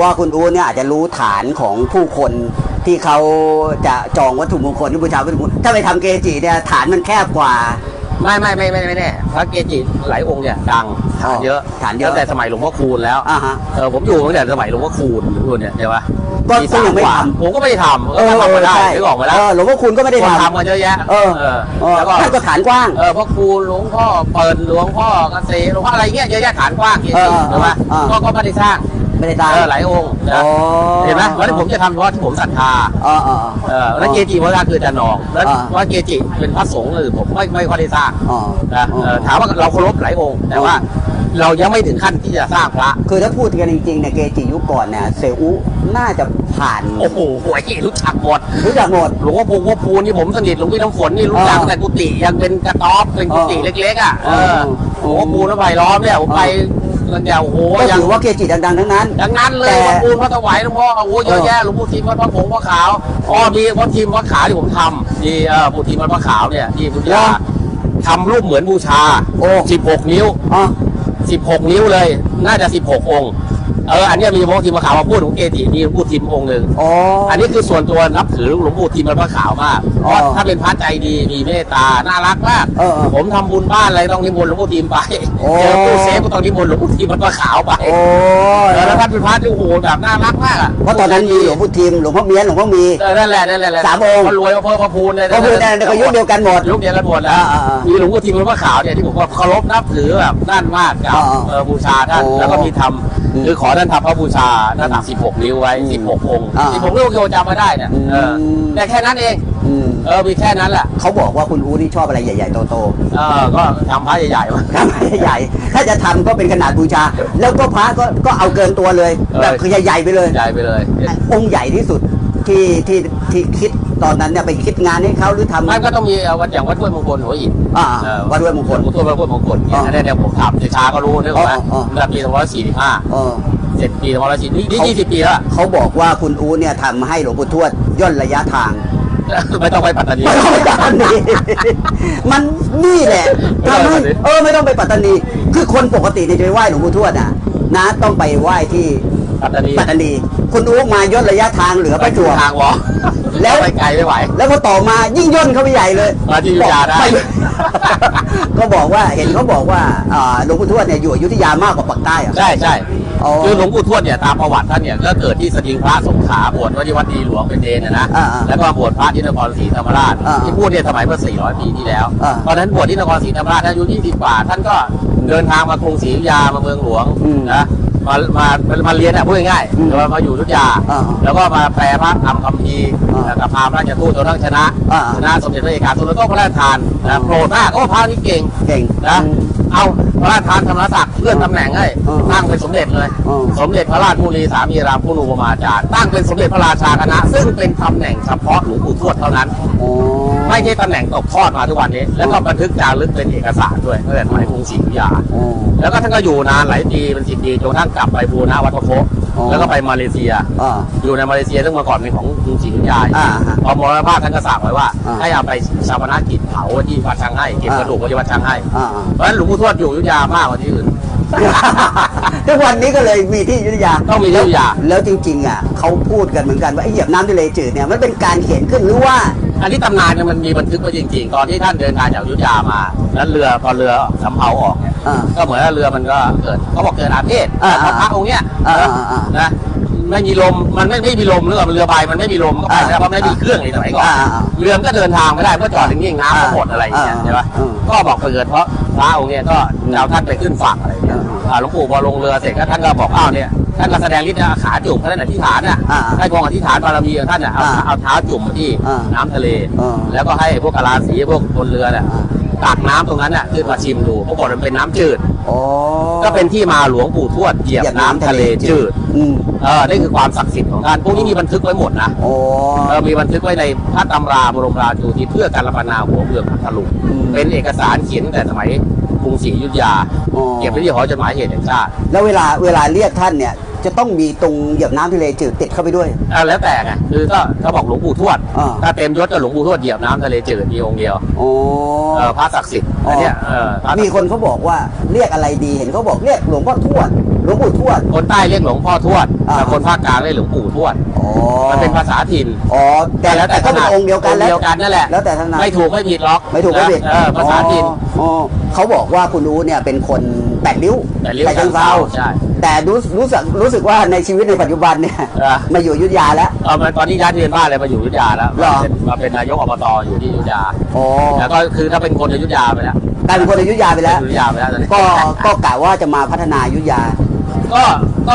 ว่าคุณอู๊ดเนี่ยอาจจะรู้ฐานของผู้คนที่เขาจะจองวัตถุมงคลที่บูชาวัตถุมงคลถ้าไปทำเกจิเนี่ยฐานมันแคบกว่า ไม่ไม่ไม่ไม่ไม่แน่พระเกจิหลายองค์เนี่ยดังอ๋อฐานเยอะฐานเยอะตั้งแต่สมัยหลวงพ่อคูณแล้วอ่าฮะเออผมอยู่ตั้งแต่สมัยหลวงพ่อคูณทุนเนี่ยใช่ปะก็ปีก็ยังไม่กว่าทำผมก็ไม่ได้ทำเออทำมาได้ใช่นึกออกมาแล้วเออหลวงพ่อคุณก็ไม่ได้คนทำทำกันเยอะแยะเออเออเออแล้วก็ท่านก็ฐานกว้างเออพ่อครูหลวงพ่อเปิดหลวงพ่อเกษตรหลวงพ่ออะไรเงี้ยเยอะแยะฐานกว้างเกเอจิอใช่ปะเออก็ก็ไม่ได้สร้าง ไม่ได้ตามเออหลายองค์นะอ๋อ เห็นไหมวันนี้ผมจะทำเฉพาะที่ผมศรัทธาเออเออเออแล้วเกจิพระราคืออาจารย์นองแล้วอ่า ว่าเกจิเป็นพระสงฆ์หรือผมไม่ไม่ค่อยได้สร้างอ๋อนะเออถามว่าเราเคารพหลายองค์แต่ว่า เรายังไม่ถึงขั้นที่จะสร้างพระ คือถ้าพูดกันจริงๆเนี่ยเกจิยุคก่อนเนี่ยเซอุน่าจะผ่านโอ้โหหวยรู้จักหมด รู้จักหมด หลวงพ่อปูพ่อปูนี่ผมสนิทหลวงพี่น้ำฝนนี่รู้จักอ่าแต่กุฏิยังเป็นกระต๊อบเป็นกุฏิอ่าเล็กๆอะเอออ่าหลวงพ่อปูน้ำไผ่ล้อมเนี่ยผมไป กันเดียวโอ้โหก็ยังถือว่าเกจิดังๆทั้งนั้น ดังนั้นเลยแต่พ่อปูนพระถวายหลวงพ่อโอ้โหเยอะแยะหลวงปู่ทิมวัดพระผงพระขาวอ๋อมีวัดทิมวัดขาวที่ผมทำที่เออปู่ทิมวัดพระขาวเนี่ยที่พุทธยาทำรูปเหมือนบูชาโอ้ 16 นิ้ว อ๋อ 16 นิ้วเลย น่าจะ 16 องค์ เอออันเนี้ยมีหลวงพ่อทิมพระขาวมาพูดของเกจิมีหลวงปู่ทิมองค์หนึ่งอ๋ออันนี้คือส่วนตัวนับถือหลวงปู่ทิมพระขาวมากเพอ๋อราะถ้าเป็นพระใจดีมีเมตตาน่ารักมากเออเออ ผมทำบุญบ้านอะไรต้องนิมนต์หลวงปู่ทิมไปโอ้ เจอตู้เซฟก็ต้องนิมนต์หลวงปู่ทิมพระขาวไปโอ้เออแล้วท่านเป็นพระที่โอ้โหแบบน่ารักมากอะเพราะตอนนั้นมีหลวงพ่อทิมหลวงพ่อเมียนหลวงพ่อมี เออนั่นแหละนั่นแหละนั่นแหละสามองค์พรวยพระพระพูนเลยก็คือแต่ก็ยุคเดียวกันหมด ยุคเดียวกันหมดนะอ่าอ่าอ่ามีมีหลวงปู่ทิมพระขาวเนี่ยที่ผมว่าเคารพนับถือแบบนั่นมากกับอ่าอ่าเออบูชาท่าน โอ้ แล้วก็มีทอืมำ คือขอท่านทำพระบูชาหน้าตัก16นิ้วไว้อืม16องค์อ่า16นิ้วโยจำมาได้เนี่ยเอออืมแต่แค่นั้นเอง อืมเออมีแค่นั้นแหละเขาบอกว่าคุณอูนี่ชอบอะไรใหญ่ ๆ โตเออก็ทำพระใหญ่ๆมาๆทำใหญ่ๆถ้าจะทำก็เป็นขนาดบูชา แล้วก็พระก็ก็เอาเกินตัวเลย เออ แบบคือใหญ่ๆไปเลย ใหญ่ไปเลย องค์ใหญ่ที่สุดที่ที่ที่คิด ตอนนั้นเนี่ยไปคิดงานให้เขาหรือทำมันก็ต้องมีเอ่อวัดอย่างวัดห้วยมงคลหัวหินอ่าเออวัดห้วยมงคล วัดห้วยวัดห้วยมงคลเนี่ยอ๋ออันนี้เนี่ยผมทำในช้าก็รู้นึกออกไหมอ๋ออ๋อตั้งแต่ปี2545เออเจ็ดปี2540นี่เขานี่20ปีแล้วเขาบอกว่าคุณอูเนี่ยทำให้หลวงปู่ทวดย่นระยะทาง ไม่ต้องไปปัตตานี ไม่ต้องไปปัตตานี มันนี่แหละไม่ต้องทำไปให้ปัตตานีเออไม่ต้องไปปัตตานี คือคนปกติเนี่ยจะไปไหว้หลวงปู่ทวดอะนะ ต้องไปไหว้ที่ ปัตตานีปัตตานีคุณอูมาย่นระยะทางเหลือประจวบทางวอแล้แล้ววไปไกลไม่ไหว แล้วก็ต่อมายิ่งย่นเข้าไปใหญ่เลยมาที่อยุธยาได้ม่ก็บอกว่าเห็นเขาบอกว่าอ่าหลวงปู่ทวดเนี่ยอยู่อยุธยามากกว่าปากใต้เหรอะใช่ใช่อ๋อคือหลวงปู่ทวดเนี่ยตามประวัติท่านเนี่ยก็เกิดที่สถิงพระสงขลาบวชไว้ที่วัดดีหลวงเป็นเดนนะนะอ่าอ่าแล้วก็บวชพระที่นครศรีธรรมราชอ่าที่พูดเนี่ยสมัยเมื่อ 400 ปีที่แล้วอ่าตอนนั้นบวชที่นครศรีธรรมราชท่านอายุ 20 กว่า ท่านก็เดินทางมากรุงศรีอยุธยามาเมืองหลวงอืมนะ มามามาเรียนอะพูดง่ายอืมๆมามาอยู่อยุธยา อ่าแล้วก็มาแปลพระธรรมคัมภีร์อ่าแล้วกับพราหมณ์ราชทูตจนทั้งชนะอ่า ชนะสมเด็จพระเอกาทรงแล้วก็พระราชทานอ่านะโปรดมากโอ้พระนี่เก่งเก่ง นะอืมเอาพระราชทานธรรมศักดิ์เลื่อนตำแหน่งให้อ่าตั้งเป็นสมเด็จเลย อ่า สมเด็จพระราชมุนีสามีรามคุณูปมาจารย์ตั้งเป็นสมเด็จพระราชาคณะ ซึ่งเป็นตำแหน่งเฉพาะหลวงปู่ทวดเท่านั้นอ๋อไม่ใช่ตำแหน่งตกทอดมาทุกวันนี้ แล้วก็บันทึกจารึกเป็นเอกสารด้วยตั้งแต่สมัยกรุงศรีอยุธยาอ๋อแล้วก็ท่านก็อยู่นานหลายปีเป็นสิบปีจนกระทั่งกลับไปบูรณะวัดพระโคอ๋อ แล้วก็ไปมาเลเซีย อ่า อยู่ในมาเลเซียซึ่งเมื่อก่อนเป็นของกรุงศรีอยุธยาอ่าฮะพอมรณภาพท่านก็สั่งไว้ว่า อ่าให้เอาไปชาปนกิจเผาที่วัดช้างให้เก็บกระดูกไว้ที่วัดช้างให้อ่าเพราะฉะนั้นหลวงปู่ทวดอยู่อยุธยามากกว่าที่อื่น ทุกวันนี้ก็เลยมีที่อยุธยาต้องมีที่อยุธยา แล้วจริง ๆ อะเขาพูดกันเหมือนกันว่าไอ้เหยียบน้ำทะเลจืดเนี่ยมันเป็นการเขียนขึ้นหรือว่า อันนี้ตำนานเนี่ยมันมีบันทึกไว้จริง ๆ ตอนที่ท่านเดินทางจากอยุธยามา แล้วเรือพอเรือสำเภาออกเนี่ยอ่า ก็เหมือนว่าเรือมันก็เกิดเขาบอกเกิดอาเพศอ่าพระพระองค์เนี้ยอ่าอ่าอ่านะไม่มีลมมันไม่ไม่มีลมเรือเรือใบมันไม่มีลมก็ไปไม่ได้เพราะไม่มีเครื่องในสมัยก่อนอ่าอ่าอ่าเรือมันก็เดินทางไม่ได้เพราะจอดนิ่งๆน้ำก็หมดอะไรอย่างเงี้ยอ่าใช่ปะอืม ก็บอกเกิดเพราะพระองค์เนี้ยก็เอาท่านไปขึ้นฝั่งอะไรอย่างเงี้ยอ่าอ่า หลวงปู่พอลงเรือเสร็จก็ท่านก็บอกอ้าวเนี่ยท่านก็แสดงฤทธิ์นะขาจุ่มท่านอธิษฐานน่ะอ่าให้พองอธิษฐานบารมีของท่านน่ะเอาอ่าเอาเท้าจุ่มมาที่อ่าน้ำทะเล อ่า แล้วก็ให้พวกกะลาสีพวกบนเรือเนี่ยตักน้ำตรงนั้นน่ะขึ้นมาชิมดูปรากฏมันเป็นน้ำจืด อ๋อก็เป็นที่มาหลวงปู่ทวดเหยียบน้ำทะเลจืดอืมเออนี่คือความศักดิ์สิทธิ์ของท่านพวกนี้มีบันทึกไว้หมดนะอ๋อ เออมีบันทึกไว้ในพระตำราบรมราชูทิศเพื่อการรับนาหัวเมืองพัทลุงอืม เป็นเอกสารเขียนตั้งแต่สมัยก รุงศรีอยุธยา อ๋อ เก็บไว้ที่หอจดหมายเหตุแห่งชาติแล้วเวลาเวลาเรียกท่านเนี่ย จะต้องมีตรงเหยียบน้ำทะเลจืดติดเข้าไปด้วย อะแล้วแต่ไงคือก็เขาบอกหลวงปู่ทวด อ่า ถ้าเต็มยศก็หลวงปู่ทวดเหยียบน้ำทะเลจืดมีองค์เดียวอ๋อเออพระศักดิ์สิทธิ์อันเนี้ยเออพระศักดิ์มีสิทธิ์คนเขาบอกว่าเรียกอะไรดีเห็นเขาบอกเรียกหลวงพ่อทวดหลวงปู่ทวด คนใต้เรียกหลวงพ่อทวดอ่า แต่คนภาคกลางเรียกหลวงปู่ทวด อ๋อมันเป็นภาษาถิ่น อ๋อแต่แต่ก็เป็นองค์เดียวกันองค์เดียวกันนั่นแหละ แล้วแต่ถนัดไม่ถูกไม่ผิดหรอกไม่ถูกไม่ผิดนะเออภาษาถิ่น อ๋ออ๋อ เขาบอกว่าคุณรู้เนี่ยเป็นคนแปดริ้วแปดริ้วเชิงเซาใช่แต่รู้รู้สึกรู้สึกว่าในชีวิตในปัจจุบันเนี่ยอะมาอยู่อยุธยาแล้ว เออมันตอนนี้ย้ายทะเบียนบ้านเลยมาอยู่อยุธยาแล้วเหรอมาเป็นมาเป็นนายกอบตอยู่ที่อยุธยาอ๋อแล้วก็คือถ้าเป็นคนอยุธยาไปแล้วกลายเป็นคนอยุธยาไปแล้ว อยุธยาไปแล้วตอนนี้ก็ก็กะว่าจะมาพัฒนาอยุธยาก็ก็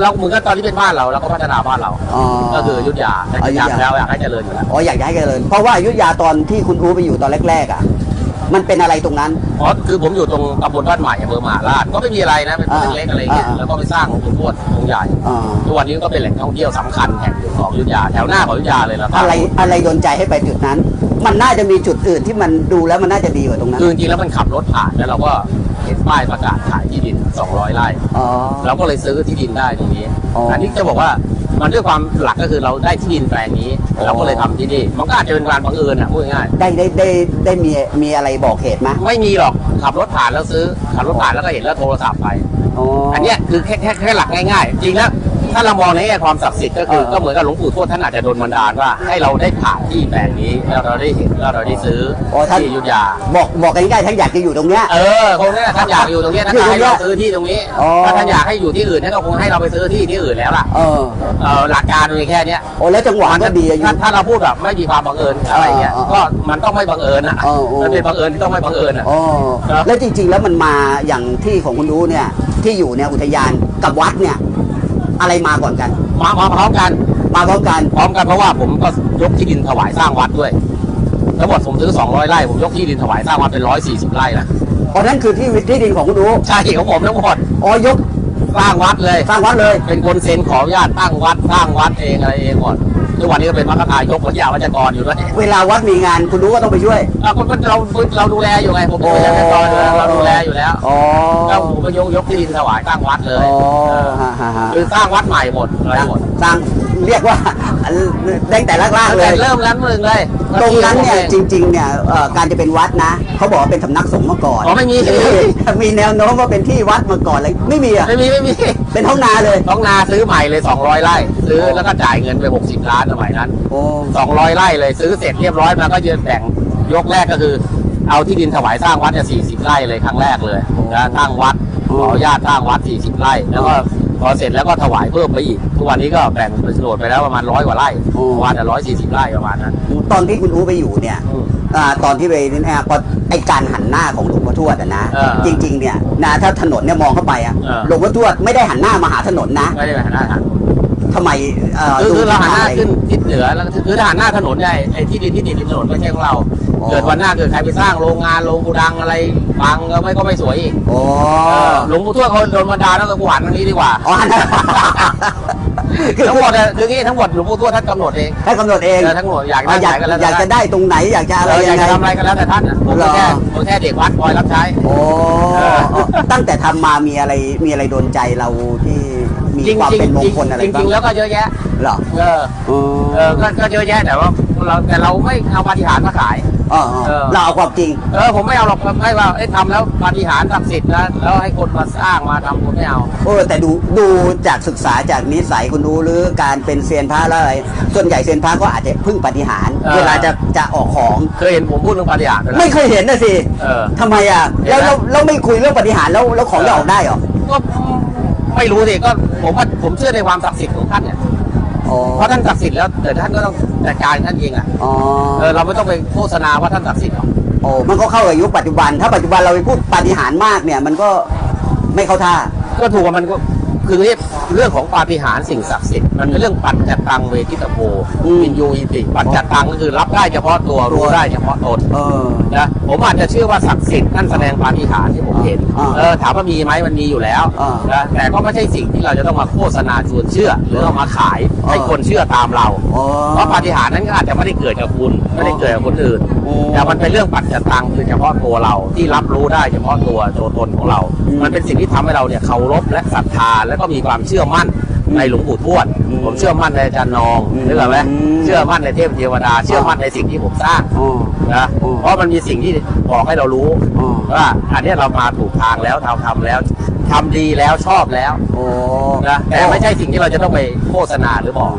เราเหมือนกับตอนที่เป็นบ้านเราเราก็พัฒนาบ้านเรา อ๋อ ก็คืออยุธยาแต่อยุธาอยายกแล้วอยากให้เจริญอยู่แล้ว อ๋ออยากจะให้เจริญเพราะว่าอยุธยาตอนที่คุณอูไปอยู่ตอนแรกๆอะ มันเป็นอะไรตรงนั้นเพราะคือผมอยู่ตรงตำบลบ้านใหม่อำเภอมหาราชก็ไม่มีอะไรนะเป็นอ่าเล็กๆอะไรเงี้ยอ่าแล้วก็ไปสร้างหลวงปู่ทวดองค์ใหญ่อ่าทุกวันนี้ก็เป็นแหล่งท่องเที่ยวสำคัญแห่งหนึ่งของอยุธยาแถวหน้าของอยุธยาเลยนะอะไรอะไรโดนใจให้ไปจุดนั้น มันน่าจะมีจุดอื่นที่มันดูแล้วมันน่าจะดีกว่าตรงนั้นคือจริงๆแล้วมันขับรถผ่านแล้วเราก็เห็นป้ายประกาศขายที่ดิน 200ไร่อ๋อเราก็เลยซื้อที่ดินได้ตรงนี้อ๋ออัอันนี้จะบอกว่า มันด้วยความหลักก็คือเราได้ที่ดินแปลงนี้ อ๋อ เราก็เลยทำที่นี่มันก็อาจจะเป็นการบังเอิญอะพูดง่ายได้ได้ได้ได้มีมีอะไรบอกเหตุไหมๆไม่มีหรอกขับรถผ่านแล้วซื้อขับรถผ่านแล้วก็เห็นแล้วโทรศัพท์ไปอ๋ออันเนี้ยคือแค่แค่แค่หลักง่ายๆ จริงแล้ว ถ้าเรามองในแง่ความศักดิ์สิทธิ์ก็คือเออก็เหมือนกับหลวงปู่ทวดท่านอาจจะโดนบันดาลว่า ให้เราได้ผ่านที่แปลงนี้แล้วเราได้เห็นแล้วเราได้ซื้ออ๋อท่าน ที่อยุธยา บอกบอกกันง่ายๆท่านอยากจะอยู่ตรงเนี้ย เออคงเนี่ยท่านอยากอยู่ตรงเนี้ยท่านอยู่ก็ตรงเนี้ให้ยเราซื้อที่ตรงนี้อ๋อ ถ้าท่านอยากให้อยู่ที่อื่นท่านก็คงให้เราไปซื้อที่ที่อื่นแล้วล่ะเออเออหลักการมันมีแค่เนี้ยโอ้แล้วจังหวะก็ดีอายุถ้าถ้าเราพูดแบบไม่มีความบังเอิญอะไรเงี้ยเออเออก็มันต้องไม่บังเอิญอะเออเออ มันเป็นบังเอิญที่ต้องไม่บังเอิญอะ อ๋อครับ แล้วจริงๆแล้วมันมาอย่างที่ของคุณรู้เนี่ยที่อยู่เนี่ยอุทยานกับวัดเนี่ย อะไรมาก่อนกัน มามาพร้อมกัน มาพร้อมกัน พร้อมกันเพราะว่าผมก็ยกที่ดินถวายสร้างวัดด้วยทั้งหมดผมซื้อ200ไร่ผมยกที่ดินถวายสร้างวัดเป็น140ไร่นะเพราะนั้นคือที่ที่ดินของคุณรู้ใช่ของผมทั้งหมดอ๋อยกสร้างวัดเลย สร้างวัดเลย เป็นคนเซ็นขออนุญาตตั้งวัดสร้างวัดเองอะไรเองหมด ทุกวันนี้ก็เป็นวัดทายกวัดยาวัจกรอยู่ด้วยเวลาวัดมีงานคุณรู้ก็ต้องไปช่วยอะคนคนเราเราดูแลอยู่ไงผมเป็นวัจกรอยู่แล้วเราดูแลอยู่แล้วอ๋อก็ผมก็ยกยกที่ดินถวายตั้งวัดเลยอ๋อเออฮะฮะฮะคือสร้างวัดใหม่หมดอะไรหมดสร้าง เรียกว่าตั้งแต่แรกๆเลแต่ย เริ่มแล้วมึงเลยตรงนั้นเนี่ยจจริงริงๆเนี่ยเอ่อการจะเป็นวัดนะเขาบอกว่าเป็นสำนักสงฆ์มาก่อน อ๋อไม่มี มีแนวโน้มว่าเป็นที่วัดมาก่อนเลยไม่มีอะไม่มีไม่มีเป็นท้องนาเลย ท้องนาซื้อใหม่เลย 200ไร่ซื้อแล้วก็จ่ายเงินไป 60 ล้านสมัยนั้น โอ้200ไร่เลยซื้อเสร็จเรียบร้อยมาก็ยืนแบ่งยกแรกก็คือ เอาที่ดินถวายสร้างวัดเนี่ย40 ไร่เลยครั้งแรกเลยนะสร้างวัดขออนุญาตสร้างวัด 40 ไร่ แล้วก็ พอเสร็จแล้วก็ถวายเพิ่มไปอีก ทุกวันนี้ก็แบ่งเป็นโฉนดไปแล้วประมาณร้อยกว่าไร่ประมาณร้อยสี่สิบไร่ประมาณนั้น ตอนที่คุณอูไปอยู่เนี่ยอืมอ่าตอนที่ไปนี่นะพอไอการหันหน้าของหลวงพ่อทวดอะนะ เออจริง ๆ เนี่ยนะถ้าถนนเนี่ยมองเข้าไปอะเออ หลวงพ่อทวดไม่ได้หันหน้ามาหาถนนนะไม่ได้ไปหันหน้าทางทำไมเอ่อคือคือดูเราหันหน้าอะไรขึ้นทิศเหนือแล้วคือถ้าหันหน้าถนนเนี่ยไอ้ที่ดินที่ดินริมถนนไม่ใช่ของเรา อ๋อ เกิดวันหน้าเกิดใครไปสร้างโรงงานโรงกูดังอะไรบังก็ไม่ก็ไม่สวยอีกโอ้เออหลวงปู่ทวดเขาโดนบันดาลแล้วก็กูหันทางนี้ดีกว่าอ๋อหันหน้าคือทั้งหมดอะคืองี้ทั้งหมดหลวงปู่ทวดท่านกำหนดเองให้กำหนดเองเออทั้งหมดอยากอ๋อได้อยากไหนก็แล้วอยากจะได้ตรงไหนอยากจะอะไรเราอยายักงไง จะทำอะไรก็แล้วแต่ท่านอะผมก็แค่ผมแค่เด็กวัดคอยรับใช้ โอ้เออตั้งแต่ทำมามีอะไรมีอะไรโดนใจเราที่มีจริงความจริงเป็นมงคลอะไรจริงบ้าจริงงแล้วก็เยอะแยะ เหรอเอออ๋อเออก็ก็เยอะแยะแต่ว่า เราแต่เราไม่เอาปาฏิหาริย์มาขายเออเออ เราเอาความจริง เออผมไม่เอาหรอกไม่ว่าเอ้ยทำแล้วปาฏิหาริย์ศักดิ์สิทธิ์นะแล้วให้คนมาสร้างมาทำผมไม่เอา เออแต่ดูดูจากศึกษาจากนิสัยคุณดูหรือการเป็นเซียนพระแล้วอะไรส่วนใหญ่เซียนพระก็อาจจะพึ่งปาฏิหารย์เออ เวลาจะจะออกของ เคยเห็นผมพูดเรื่องปาฏิหาริย์ไหมล่ะไม่เคยเห็นนะสิเออ ทำไมอะเห็นแล้วไหมเราเราไม่คุยเรื่องปาฏิหารย์แล้วแล้วของจะออกได้เหรอก็ไม่รู้สิก็ผมว่าผมเชื่อในความศักดิ์สิทธิ์ของท่านเนี่ย อ๋อ เพราะท่านศักดิ์สิทธิ์แล้วแต่ท่านก็ต้องจัดการท่านเองอะอ๋อเออเราไม่ต้องไปโฆษณาว่าท่านศักดิ์สิทธิ์หรอกโอ้มันก็เข้ากับยุคปัจจุบัน ถ้าปัจจุบันเราไปพูดปาฏิหารย์มากเนี่ย มันก็ไม่เข้าท่า ก็ถูกกับมันก็ คือเรื่องของปาฏิหาริย์สิ่งศักดิ์สิทธิ์มันเป็นเรื่องปัจจัตตังเวทิตโพอืมวินยูอิติปัจจัตตังก็คือรับได้เฉพาะตัวรู้ได้เฉพาะตนเออนะผมอาจจะเชื่อว่าศักดิ์สิทธิ์ท่านแสดงปาฏิหาริย์ที่ผมเห็นอ่าเออถามว่ามีไหมมันมีอยู่แล้วอ่านนะแต่ก็ไม่ใช่สิ่งที่เราจะต้องมาโฆษณาชวนเชื่อ หรือเอามาขายให้อ่าคนเชื่อตามเราอ๋อเพราะปาฏิหาริย์นั้นก็อาจจะไม่ได้เกิดกับคุณไม่ได้เกิดกับคนอื่นโอ้แต่มันเป็นเรื่องปัจจัตตังคือเฉพาะตัวเราที่รับรู้ได้เฉพาะตัวตัวตนของเราอืมมันเป็นสิ่งที่ทำให้เราเนี่ยเคารพและศรัทธาแล้วก็มีความเชื่อมั่นอืมในหลวงปู่ทวดอืมผมเชื่อมั่นในอาจารย์นองอืมนึกออกไหมอืมเชื่อมั่นในเทพเทวดา เชื่อมั่นในสิ่งที่ผมสร้างอ๋อนะอืมเพราะมันมีสิ่งที่บอกให้เรารู้อ๋อว่าอันเนี้ยเรามาถูกทางแล้วทำทำแล้วทำดีแล้วชอบแล้วโอ้นะแต่ไม่ใช่สิ่งที่เราจะต้องไปโฆษณาหรือบอก